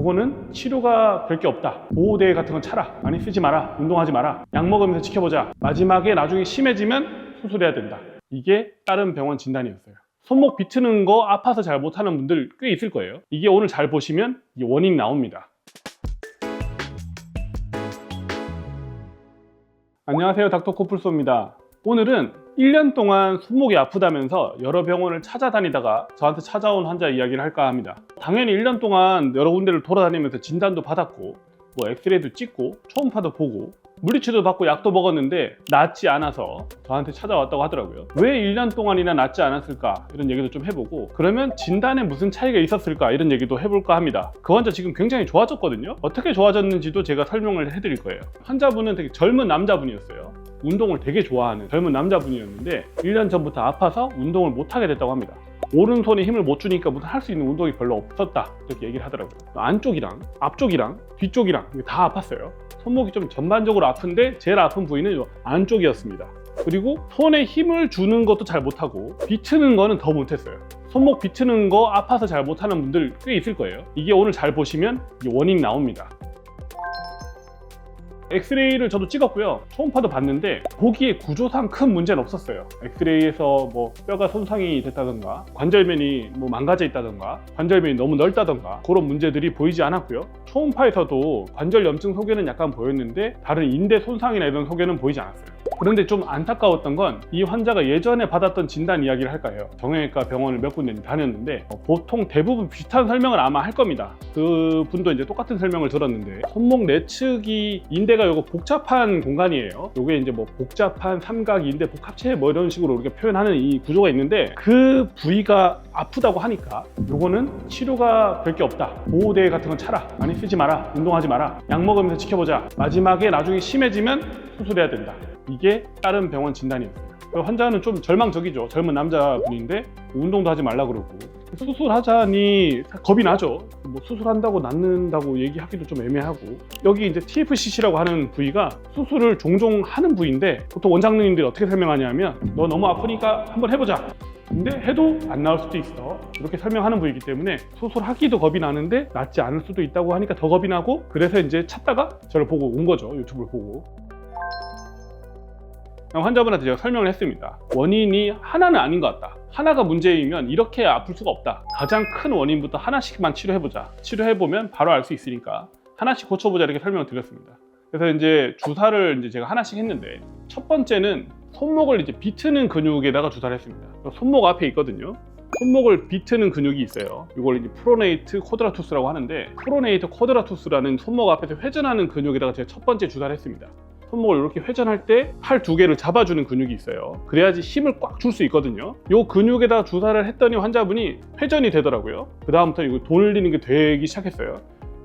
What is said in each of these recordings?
요거는 치료가 별 게 없다. 보호대 같은 건 차라. 많이 쓰지 마라. 운동하지 마라. 약 먹으면서 지켜보자. 마지막에 나중에 심해지면 수술해야 된다. 이게 다른 병원 진단이었어요. 손목 비트는 거 아파서 잘 못하는 분들 꽤 있을 거예요. 이게 오늘 잘 보시면 이 원인이 나옵니다. 안녕하세요. 닥터 코뿔소입니다. 오늘은 1년 동안 손목이 아프다면서 여러 병원을 찾아다니다가 저한테 찾아온 환자 이야기를 할까 합니다. 당연히 1년 동안 여러 군데를 돌아다니면서 진단도 받았고 뭐 엑스레이도 찍고 초음파도 보고 물리치료도 받고 약도 먹었는데 낫지 않아서 저한테 찾아왔다고 하더라고요. 왜 1년 동안이나 낫지 않았을까 이런 얘기도 좀 해보고 그러면 진단에 무슨 차이가 있었을까 이런 얘기도 해볼까 합니다. 그 환자 지금 굉장히 좋아졌거든요. 어떻게 좋아졌는지도 제가 설명을 해드릴 거예요. 환자분은 되게 젊은 남자분이었어요. 운동을 되게 좋아하는 젊은 남자분이었는데 1년 전부터 아파서 운동을 못하게 됐다고 합니다. 오른손에 힘을 못 주니까 무슨 할 수 있는 운동이 별로 없었다. 이렇게 얘기를 하더라고요. 안쪽이랑 앞쪽이랑 뒤쪽이랑 다 아팠어요. 손목이 좀 전반적으로 아픈데 제일 아픈 부위는 요 안쪽이었습니다. 그리고 손에 힘을 주는 것도 잘 못하고 비트는 거는 더 못했어요. 손목 비트는 거 아파서 잘 못하는 분들 꽤 있을 거예요. 이게 오늘 잘 보시면 이 원인이 나옵니다 엑스레이를 저도 찍었고요. 초음파도 봤는데 보기에 구조상 큰 문제는 없었어요. 엑스레이에서 뭐 뼈가 손상이 됐다던가 관절면이 뭐 망가져 있다던가 관절면이 너무 넓다던가 그런 문제들이 보이지 않았고요. 초음파에서도 관절 염증 소견은 약간 보였는데 다른 인대 손상이나 이런 소견은 보이지 않았어요. 그런데 좀 안타까웠던 건 이 환자가 예전에 받았던 진단 이야기를 할까요? 정형외과 병원을 몇 군데 다녔는데 어, 보통 대부분 비슷한 설명을 아마 할 겁니다. 그 분도 이제 똑같은 설명을 들었는데 손목 내측이 인대가 요거 복잡한 공간이에요. 요게 이제 뭐 복잡한 삼각 인대 복합체 뭐 이런 식으로 우리가 표현하는 이 구조가 있는데 그 부위가 아프다고 하니까 요거는 치료가 별게 없다. 보호대 같은 건 차라. 많이 쓰지 마라. 운동하지 마라. 약 먹으면서 지켜보자. 마지막에 나중에 심해지면 수술해야 된다. 이게 다른 병원 진단이었어요. 그 환자는 좀 절망적이죠. 젊은 남자분인데 운동도 하지 말라 그러고 수술하자니 겁이 나죠. 뭐 수술한다고 낫는다고 얘기하기도 좀 애매하고 여기 이제 TFCC라고 하는 부위가 수술을 종종 하는 부위인데 보통 원장님들이 어떻게 설명하냐면 너 너무 아프니까 한번 해보자. 근데 해도 안 나올 수도 있어. 이렇게 설명하는 부위이기 때문에 수술하기도 겁이 나는데 낫지 않을 수도 있다고 하니까 더 겁이 나고 그래서 이제 찾다가 저를 보고 온 거죠. 유튜브를 보고. 환자분한테 제가 설명을 했습니다. 원인이 하나는 아닌 것 같다. 하나가 문제이면 이렇게 아플 수가 없다. 가장 큰 원인부터 하나씩만 치료해보자. 치료해보면 바로 알 수 있으니까 하나씩 고쳐보자 이렇게 설명을 드렸습니다. 그래서 이제 주사를 이제 제가 하나씩 했는데 첫 번째는 손목을 이제 비트는 근육에다가 주사를 했습니다. 손목 앞에 있거든요. 손목을 비트는 근육이 있어요. 이걸 이제 프로네이트 코드라투스라고 하는데 프로네이트 코드라투스라는 손목 앞에서 회전하는 근육에다가 제가 첫 번째 주사를 했습니다. 손목을 이렇게 회전할 때 팔 두 개를 잡아주는 근육이 있어요. 그래야지 힘을 꽉 줄 수 있거든요. 이 근육에다 주사를 했더니 환자분이 회전이 되더라고요. 그 다음부터 이거 돌리는 게 되기 시작했어요.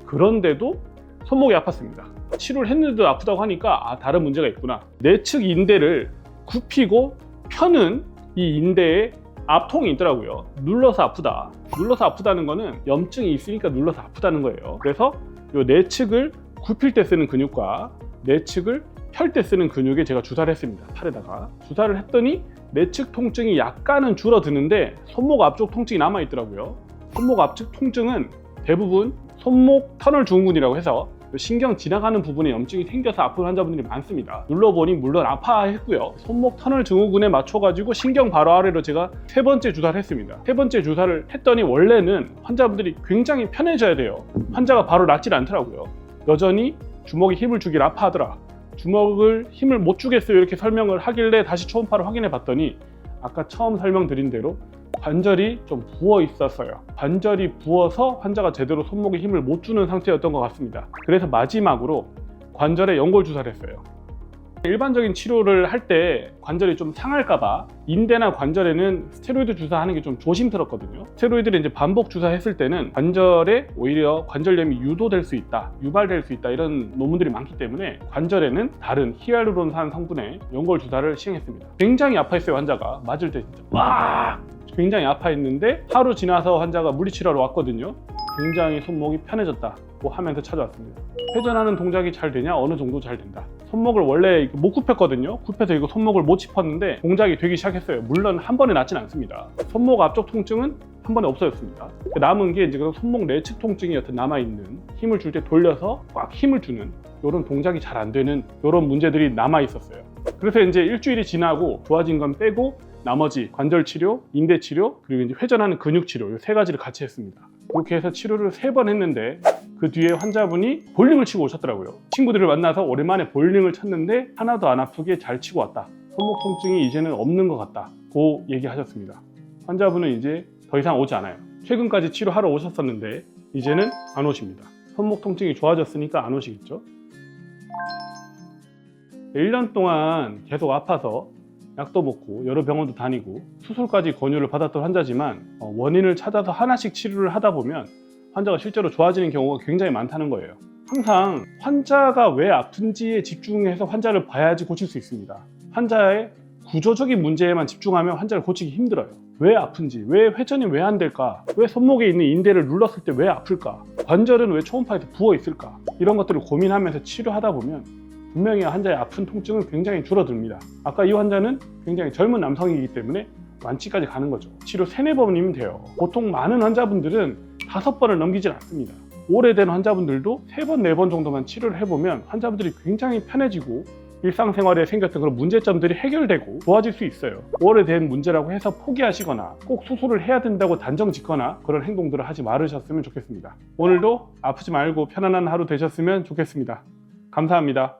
그런데도 손목이 아팠습니다. 치료를 했는데도 아프다고 하니까 아 다른 문제가 있구나. 내측 인대를 굽히고 펴는 이 인대에 압통이 있더라고요. 눌러서 아프다. 눌러서 아프다는 거는 염증이 있으니까 눌러서 아프다는 거예요. 그래서 이 내측을 굽힐 때 쓰는 근육과 내측을 펼 때 쓰는 근육에 제가 주사를 했습니다. 팔에다가 주사를 했더니 내측 통증이 약간은 줄어드는데 손목 앞쪽 통증이 남아 있더라고요. 손목 앞쪽 통증은 대부분 손목 터널 증후군이라고 해서 신경 지나가는 부분에 염증이 생겨서 아픈 환자분들이 많습니다. 눌러보니 물론 아파했고요. 손목 터널 증후군에 맞춰가지고 신경 바로 아래로 제가 세 번째 주사를 했습니다. 세 번째 주사를 했더니 원래는 환자분들이 굉장히 편해져야 돼요. 환자가 바로 낫질 않더라고요. 여전히 주먹에 힘을 주길 아파하더라. 주먹을 힘을 못 주겠어요. 이렇게 설명을 하길래 다시 초음파를 확인해 봤더니 아까 처음 설명드린 대로 관절이 좀 부어 있었어요. 관절이 부어서 환자가 제대로 손목에 힘을 못 주는 상태였던 것 같습니다. 그래서 마지막으로 관절에 연골 주사를 했어요. 일반적인 치료를 할 때 관절이 좀 상할까봐 인대나 관절에는 스테로이드 주사하는 게 좀 조심스럽거든요. 스테로이드를 이제 반복 주사했을 때는 관절에 오히려 관절염이 유도될 수 있다, 유발될 수 있다 이런 논문들이 많기 때문에 관절에는 다른 히알루론산 성분의 연골 주사를 시행했습니다. 굉장히 아파했어요 환자가 맞을 때 진짜 와 굉장히 아파했는데 하루 지나서 환자가 물리치료로 왔거든요. 굉장히 손목이 편해졌다고 하면서 찾아왔습니다. 회전하는 동작이 잘 되냐? 어느 정도 잘 된다. 손목을 원래 못 굽혔거든요. 굽혀서 이거 손목을 못 짚었는데 동작이 되기 시작했어요. 물론 한 번에 낫진 않습니다. 손목 앞쪽 통증은 한 번에 없어졌습니다. 남은 게 이제 그 손목 내측 통증이 여튼 남아 있는 힘을 줄 때 돌려서 꽉 힘을 주는 이런 동작이 잘 안 되는 이런 문제들이 남아 있었어요. 그래서 이제 일주일이 지나고 좋아진 건 빼고 나머지 관절 치료, 인대 치료, 그리고 이제 회전하는 근육 치료 이 세 가지를 같이 했습니다. 이렇게 해서 치료를 세 번 했는데 그 뒤에 환자분이 볼링을 치고 오셨더라고요. 친구들을 만나서 오랜만에 볼링을 쳤는데 하나도 안 아프게 잘 치고 왔다. 손목 통증이 이제는 없는 것 같다. 고 얘기하셨습니다. 환자분은 이제 더 이상 오지 않아요. 최근까지 치료하러 오셨었는데 이제는 안 오십니다. 손목 통증이 좋아졌으니까 안 오시겠죠? 1년 동안 계속 아파서 약도 먹고 여러 병원도 다니고 수술까지 권유를 받았던 환자지만 어, 원인을 찾아서 하나씩 치료를 하다 보면 환자가 실제로 좋아지는 경우가 굉장히 많다는 거예요. 항상 환자가 왜 아픈지에 집중해서 환자를 봐야지 고칠 수 있습니다. 환자의 구조적인 문제에만 집중하면 환자를 고치기 힘들어요. 왜 아픈지, 왜 회전이 왜 안 될까, 왜 손목에 있는 인대를 눌렀을 때 왜 아플까, 관절은 왜 초음파에서 부어 있을까, 이런 것들을 고민하면서 치료하다 보면 분명히 환자의 아픈 통증은 굉장히 줄어듭니다. 아까 이 환자는 굉장히 젊은 남성이기 때문에 완치까지 가는 거죠. 치료 세네 번이면 돼요. 보통 많은 환자분들은 다섯 번을 넘기질 않습니다. 오래된 환자분들도 세 번, 네 번 정도만 치료를 해보면 환자분들이 굉장히 편해지고 일상생활에 생겼던 그런 문제점들이 해결되고 좋아질 수 있어요. 오래된 문제라고 해서 포기하시거나 꼭 수술을 해야 된다고 단정 짓거나 그런 행동들을 하지 말으셨으면 좋겠습니다. 오늘도 아프지 말고 편안한 하루 되셨으면 좋겠습니다. 감사합니다.